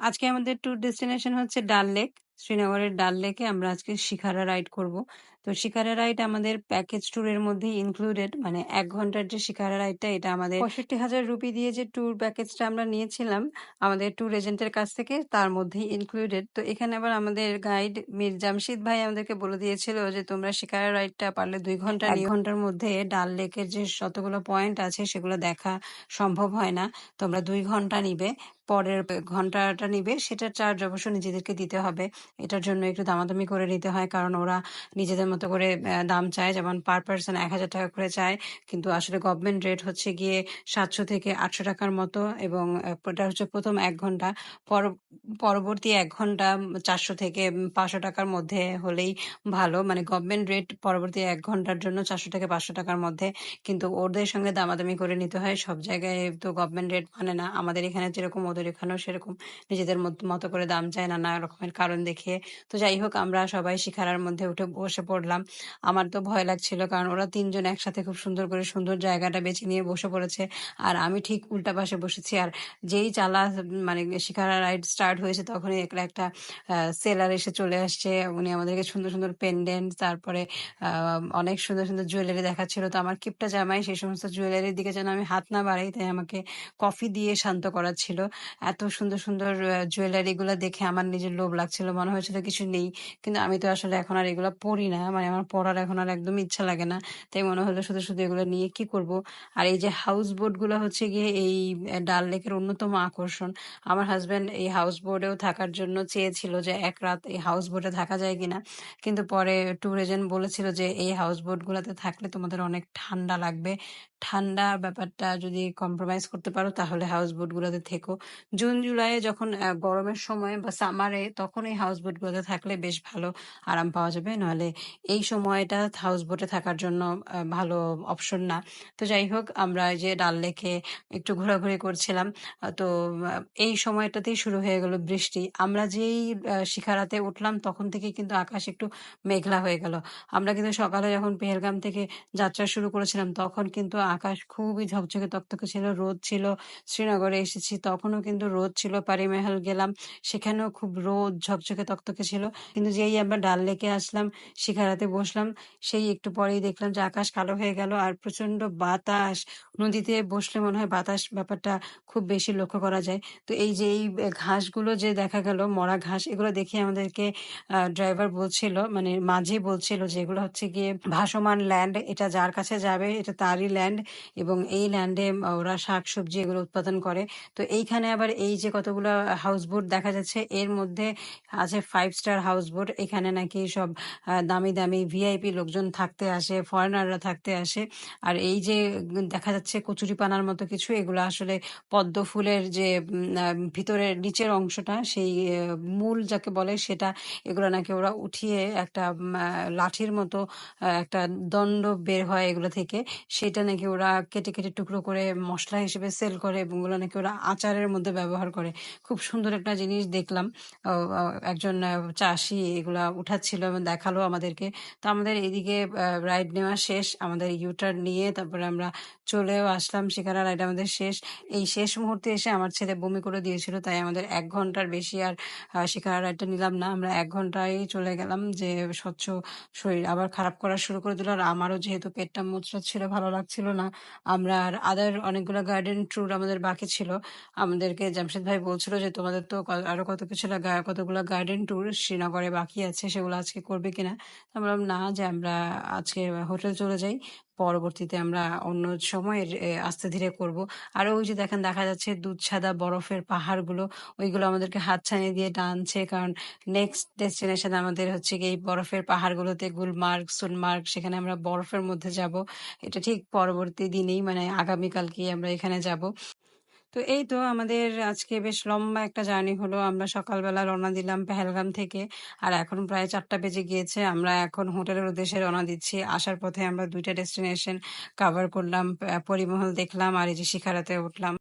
আজকে আমাদের tour destination হচ্ছে ডাল লেক। শ্রীনগরের ডাল লেকে আমরা আজকে শিকারা রাইড করব। তো শিকারা রাইড আমাদের প্যাকেজ ট্যুরের মধ্যে ইনক্লুডেড মানে এক ঘণ্টার যে শিকারা রাইডটা এটা আমাদের ৳৬৫,০০০ দিয়ে যে ট্যুর প্যাকেজটা আমরা নিয়েছিলাম আমাদের ট্যুর এজেন্টের কাছ থেকে তার মধ্যেই ইনক্লুডেড। তো এখানে আবার আমাদের গাইড মীর জামশিদ ভাই আমাদেরকে বলে দিয়েছিল যে তোমরা শিকারা রাইডটা পারলে দুই ঘণ্টা ১ ঘণ্টার মধ্যে ডাল লেকের যে যতগুলো পয়েন্ট আছে সেগুলো দেখা সম্ভব হয় না। তোমরা দুই ঘণ্টা নিবে। পরের ঘন্টাটা নিবে সেটার চার্জ অবশ্য নিজেদেরকে দিতে হবে। এটার জন্য একটু দামাদামি করে নিতে হয়। কারণ ওরা নিজেদের মতো করে দাম চায়। যেমন পার পার্সন এক হাজার টাকা করে চায়। কিন্তু আসলে গভর্নমেন্ট রেট হচ্ছে গিয়ে সাতশো থেকে আটশো টাকার মতো এবং এটা হচ্ছে প্রথম এক ঘণ্টা। পর, পরবর্তী এক ঘণ্টা চারশো থেকে পাঁচশো টাকার মধ্যে হলেই ভালো। মানে গভর্নমেন্ট রেট পরবর্তী এক ঘণ্টার জন্য চারশো থেকে পাঁচশো টাকার মধ্যে। কিন্তু ওদের সঙ্গে দামাদামি করে নিতে হয়। সব জায়গায় তো গভর্নমেন্ট রেট মানে না। আমাদের এখানে যেরকম, ওদের এখানেও সেরকম। নিজেদের মত- করে দাম চায়। নানা রকমের কারণ দেখিয়ে তো যাই হোক, আমরা সবাই শিখারার মধ্যে উঠে বসে পড়লাম। আমার তো ভয় লাগছিল, কারণ ওরা তিনজন একসাথে খুব সুন্দর করে সুন্দর জায়গাটা বেছে নিয়ে বসে পড়েছে। আর আমি ঠিক উল্টা পাশে বসেছি। আর যেই চালা মানে শিখারা রাইড স্টার্ট হয়েছে, তখনই একটা একটা সেলার এসে চলে আসছে। উনি আমাদেরকে সুন্দর সুন্দর পেন্ডেন্ট তারপরে অনেক সুন্দর সুন্দর জুয়েলারি দেখাচ্ছিল। তো আমার কিপটা জামাই, সেই সমস্ত জুয়েলারির দিকে যেন আমি হাত না বাড়াই, তাই আমাকে কফি দিয়ে শান্ত করাচ্ছিল। এত সুন্দর সুন্দর জুয়েলারি গুলো দেখে আমার নিজের লোভ লাগছিল। মনে হয়েছিল কিছু নেই। কিন্তু আমি তো আসলে এখন আর এগুলো পড়ি না। মানে আমার পড়ার এখন আর একদম ইচ্ছা লাগে না। তাই মনে হলো শুধু শুধু এগুলো নিয়ে কি করব? আর এই যে হাউস বোটগুলো হচ্ছে গিয়ে এই ডাল লেকের অন্যতম আকর্ষণ। আমার হাজব্যান্ড এই হাউস বোটেও থাকার জন্য চেয়েছিল যে এক রাত এই হাউস বোটে থাকা যায় কিনা। কিন্তু পরে ট্যুর এজেন্ট বলেছিল যে এই হাউস বোট গুলোতে থাকলে তোমাদের অনেক ঠান্ডা লাগবে। ঠান্ডা ব্যাপারটা যদি কম্প্রোমাইজ করতে পারো, তাহলে হাউস বোট গুলোতে থেকো। জুন, জুলাইয়ে যখন গরমের সময় বা সামারে তখন এই হাউস বোট গুলোতে থাকলে বেশ ভালো আরাম পাওয়া যাবে। নাহলে এই সময়টা হাউস বোটে থাকার জন্য ভালো অপশন না। তো যাই হোক, আমরা যে ডাল লেকে একটু ঘোরাঘুরি করছিলাম। তো এই সময়টাতেই শুরু হয়ে গেল বৃষ্টি। আমরা যেই শিখারাতে উঠলাম, তখন থেকে কিন্তু আকাশ একটু মেঘলা হয়ে গেল। আমরা কিন্তু সকালে যখন পেহেলগাম থেকে যাত্রা শুরু করেছিলাম, তখন কিন্তু আকাশ খুবই ঝকঝকে তকতকে ছিল, রোদ ছিল। শ্রীনগরে এসেছি, তখনও কিন্তু রোদ ছিল। পারিমেহল গেলাম, সেখানেও খুব রোদ, ঝকঝকে তকতকে ছিল। কিন্তু যেই আমরা ডাল লেকে আসলাম, শিখারাতে বসলাম, সেই একটু পরেই দেখলাম যে আকাশ কালো হয়ে গেল আর প্রচণ্ড বাতাস। নদীতে বসলে মনে হয় বাতাস ব্যাপারটা খুব বেশি লক্ষ্য করা যায়। তো এই যে এই ঘাসগুলো যে দেখা গেল, মরা ঘাস, এগুলো দেখে আমাদেরকে ড্রাইভার বলছিল মানে মাঝে বলছিল যে এগুলো হচ্ছে গিয়ে ভাসমান ল্যান্ড, এটা যার কাছে যাবে, এটা তারই ল্যান্ড এবং এই ল্যান্ডে ওরা শাকসবজি এগুলো উৎপাদন করে। তো এইখানে আবার এই যে কতগুলো হাউস বোট দেখা যাচ্ছে, এর মধ্যে আছে ফাইভ স্টার হাউস বোট এখানে নাকি সব দামি দামি ভিআইপি লোকজন থাকতে আসে ফরেনাররা থাকতে আসে। আর এই যে দেখা যাচ্ছে কচুরিপানার মতো কিছু এগুলো আসলে পদ্ম ফুলের যে ভিতরের নিচের অংশটা সেই মূল যাকে বলে সেটা এগুলো নাকি ওরা উঠিয়ে একটা লাঠির মতো একটা দণ্ড বের হয় এগুলো থেকে। সেটা নাকি ওরা কেটে কেটে টুকরো করে মশলা হিসেবে সেল করে এবং ওগুলো নাকি ওরা আচারের মধ্যে ব্যবহার করে। খুব সুন্দর একটা জিনিস দেখলাম। আহ, আহ, চাষি এগুলা উঠাচ্ছিল এবং দেখাল আমাদেরকে। তো আমাদের এদিকে রাইড নেওয়া শেষ। আমাদের ইউটার নিয়ে তারপরে আমরা চলেও আসলাম। সেখানে রাইড আমাদের শেষ। এই শেষ মুহূর্তে এসে আমার ছেলে বমি করে দিয়েছিল তাই আমাদের এক ঘণ্টার বেশি আর শিকারা রাইডটা নিলাম না। আমরা এক ঘন্টায় চলে গেলাম যে স্বচ্ছ শরীর। আবার খারাপ করা শুরু করে দিল আর আমারও যেহেতু পেটটা মোচড়া ছিল ভালো লাগছিল না। আমরা আর আদার অনেকগুলো গার্ডেন ট্যুর আমাদের বাকি ছিল। আমাদেরকে জামশেদ ভাই বলছিল যে তোমাদের তো আরও কত কিছু কতগুলো গার্ডেন ট্যুর শ্রীনগরে বাকি আছে সেগুলো আজকে করবে কিনা? আমরা বললাম, না যে আমরা আজকে হোটেল চলে যাই পরবর্তীতে আমরা অন্য সময়ের আস্তে ধীরে করব। আর ওই যে দেখেন দেখা যাচ্ছে দুধ সাদা বরফের পাহাড়গুলো ওইগুলো আমাদেরকে হাত ছানিয়ে দিয়ে টানছে। কারণ নেক্সট ডেস্টিনেশন আমাদের হচ্ছে কি এই বরফের পাহাড়গুলোতে গুলমার্গ সোনমার্গ সেখানে আমরা বরফের মধ্যে যাব। এটা ঠিক পরবর্তী দিনেই মানে আগামীকালকেই আমরা এখানে যাব। তো এই তো আমাদের আজকে বেশ লম্বা একটা জার্নি হলো। আমরা সকালবেলা রওনা দিলাম পেহেলগাম থেকে আর এখন প্রায় চারটা বেজে গিয়েছে। আমরা এখন হোটেলের উদ্দেশ্যে রওনা দিচ্ছি। আসার পথে আমরা দুইটা ডেস্টিনেশন কভার করলাম পরিমহল দেখলাম আর এই যে শিখারাতে উঠলাম।